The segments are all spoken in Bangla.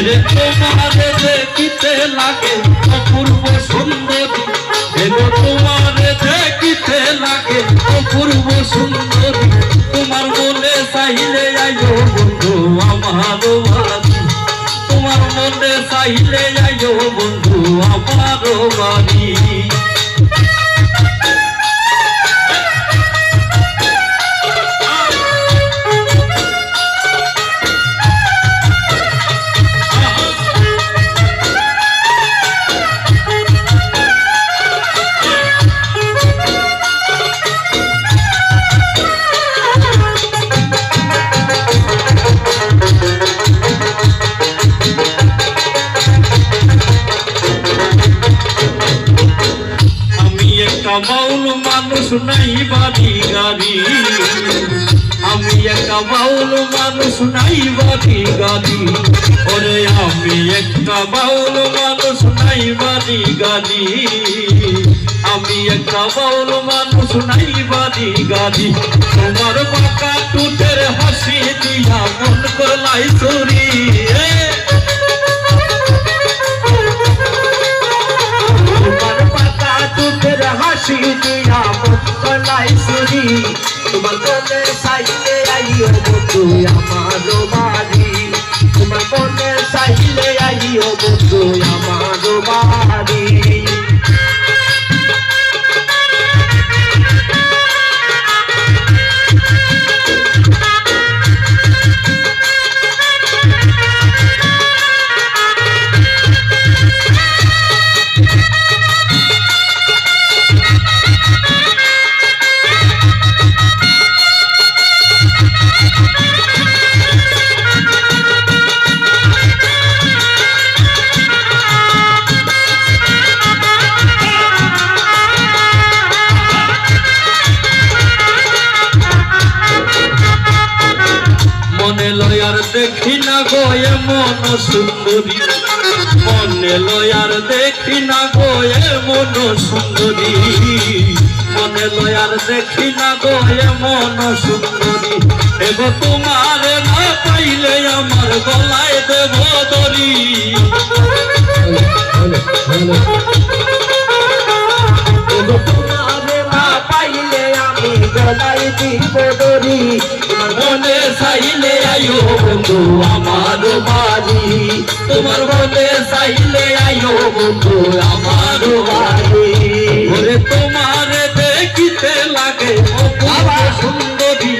এরে তোমারে দেখিতে লাগে অপূর্ব সুন্দরী এগো তোমারে দেখিতে লাগে অপূর্ব সুন্দরী তোমার মনে চাইলে আইও বন্ধু আমার তোমার মনে চাইলে আইও বন্ধু আমার বাড়ি। বাউল মানুষ নাই বাড়ি গাড়ি। আমি একটা বাউল মানুষ নাই বাড়ি গাড়ি। ওরে আমি একটা বাউল মানুষ নাই বাড়ি গাড়ি। আমি একটা বাউল মানুষ নাই বাড়ি গাড়ি। তোমার বাঁকা টুটের হাসি দিয়া মুখলাই সুরি তোমার মনে সাইলে আইও বন্ধু আমার বাড়ি তোমার মনে সাইলে আইও, বন্ধু, আমার মনে লয়ার দেখি না গো মন সুন্দরী। মনে লয়ার দেখি না গো মন সুন্দরী। মনে লয়ার দেখি না গো মন সুন্দরী। এগো তোমার না পাইলে আমার গলায় দেব দরি বন্ধু, আমার বাড়ি। তোমার মনে চাইলে আয়ো বন্ধু, আমার বাড়ি। ওরে তোমার দেখিতে লাগে সুন্দরী।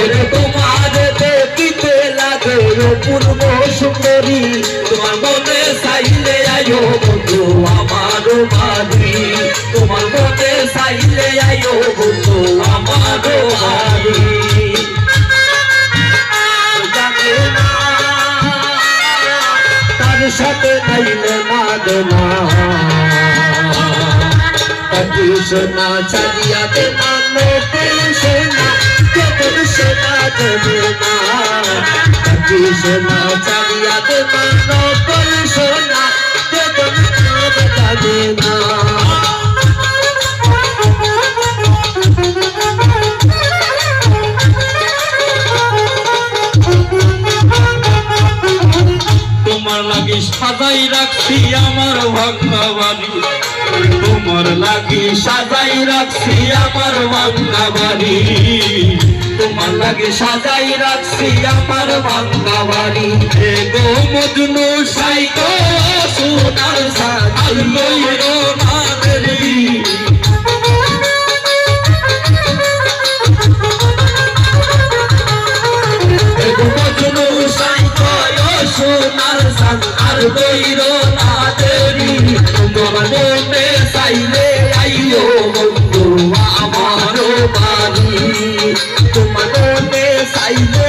ওরে তোমার দেখিতে লাগে, অপূর্ব সুন্দরী। তোমার মনে চাইলে আয়ো বন্ধু, আমার বাড়ি। তোমার মনে চাইলে আয়ো বন্ধু, আমার বাড়ি। সাথে নাইলে না দেনা কটি সোনা চালিয়া দে সোনা যতন সোনা দেবে না কটি সোনা চালিয়া দে সোনা যতন সোনা যাবে না সাজাই রাখছি আমার ভাঙ্গা বাড়ি তোমার লাগি সাজাই রাখছি আমার ভাঙ্গা বাড়ি তোমার লাগে সাজাই রাখছি আমার ভাঙ্গা বাড়ি এ গো মজনু সাইকো সোনার সাজাই সোনার সাজার লইরো মাদেরি তোমার মনে চাইলে আইও বন্ধু আমার বাড়ি। তোমার মনে চাইলে